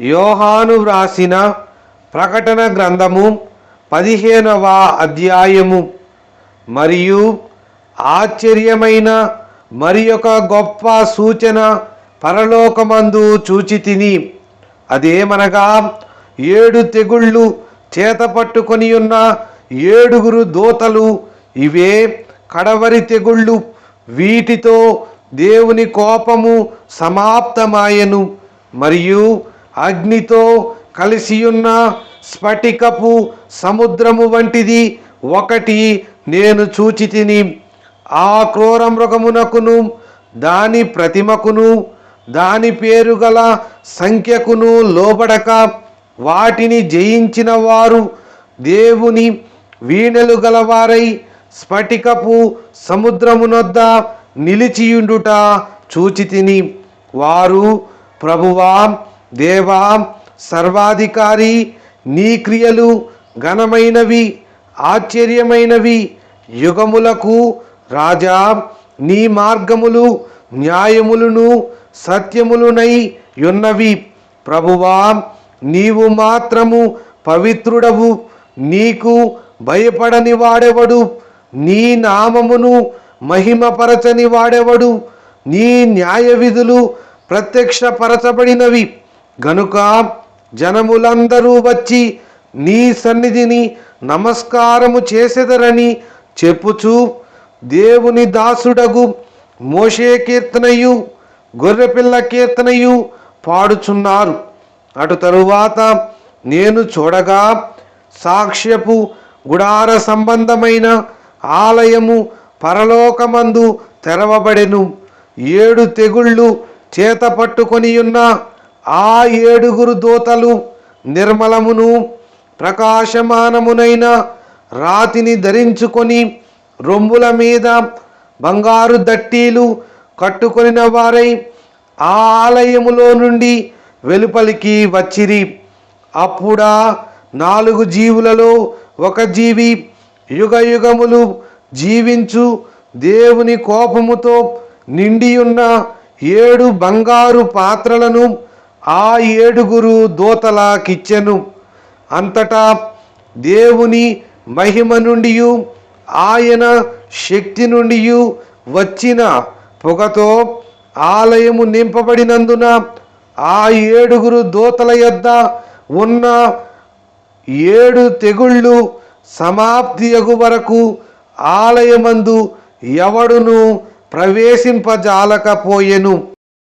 యోహాను వ్రాసిన ప్రకటన గ్రంథము పదిహేనవ అధ్యాయము. మరియు ఆశ్చర్యమైన మరి ఒక గొప్ప సూచన పరలోకమందు చూచి తిని అదేమనగా ఏడు తెగుళ్ళు చేత పట్టుకొని ఉన్న ఏడుగురు దూతలు ఇవే కడవరి తెగుళ్ళు వీటితో దేవుని కోపము సమాప్తమాయెను. మరియు అగ్నితో కలిసియున్న స్ఫటికపు సముద్రము వంటిది. ఒకటి నేను చూచి తిని ఆ క్రూర మృగమునకును దాని ప్రతిమకును దాని పేరు గల సంఖ్యకును లోబడక వాటిని జయించిన వారు దేవుని వీణెలు గలవారై స్ఫటికపు సముద్రమునొద్ద నిలిచియుండుట చూచితిని. వారు ప్రభువా దేవా సర్వాధికారి నీ క్రియలు ఘనమైనవి ఆశ్చర్యమైనవి. యుగములకు రాజా నీ మార్గములు న్యాయములను సత్యములునై యున్నవి ప్రభువా నీవు మాత్రము పవిత్రుడవు నీకు భయపడని వాడెవడు? నీ నామమును మహిమపరచని వాడెవడు? నీ న్యాయ విధులు ప్రత్యక్షపరచబడినవి. గనుక జనములందరూ వచ్చి నీ సన్నిధిని నమస్కారము చేసెదరని చెప్పుచు దేవుని దాసుడగు మోషే కీర్తనయు గొర్రెపిల్ల కీర్తనయు పాడుచున్నారు. అటు తరువాత నేను చూడగా సాక్ష్యపు గుడార సంబంధమైన ఆలయము పరలోకమందు తెరవబడెను. ఏడు తెగుళ్ళు చేత పట్టుకొని ఉన్న ఆ ఏడుగురు దూతలు నిర్మలమును ప్రకాశమానమునైన రాతిని ధరించుకొని రొమ్ముల మీద బంగారు దట్టీలు కట్టుకొనిన వారై ఆ ఆలయములో నుండి వెలుపలికి వచ్చిరి. అప్పుడా నాలుగు జీవులలో ఒక జీవి యుగ యుగములు జీవించు దేవుని కోపముతో నిండియున్న ఏడు బంగారు పాత్రలను ఆ ఏడుగురు దూతలకిచ్చెను. అంతటా దేవుని మహిమ నుండి ఆయన శక్తి నుండి వచ్చిన పొగతో ఆలయము నింపబడినందున ఆ ఏడుగురు దూతల యొద్ద ఉన్న ఏడు తెగుళ్ళు సమాప్తి ఎగు వరకు ఆలయమందు ఎవడును ప్రవేశింపజాలకపోయెను.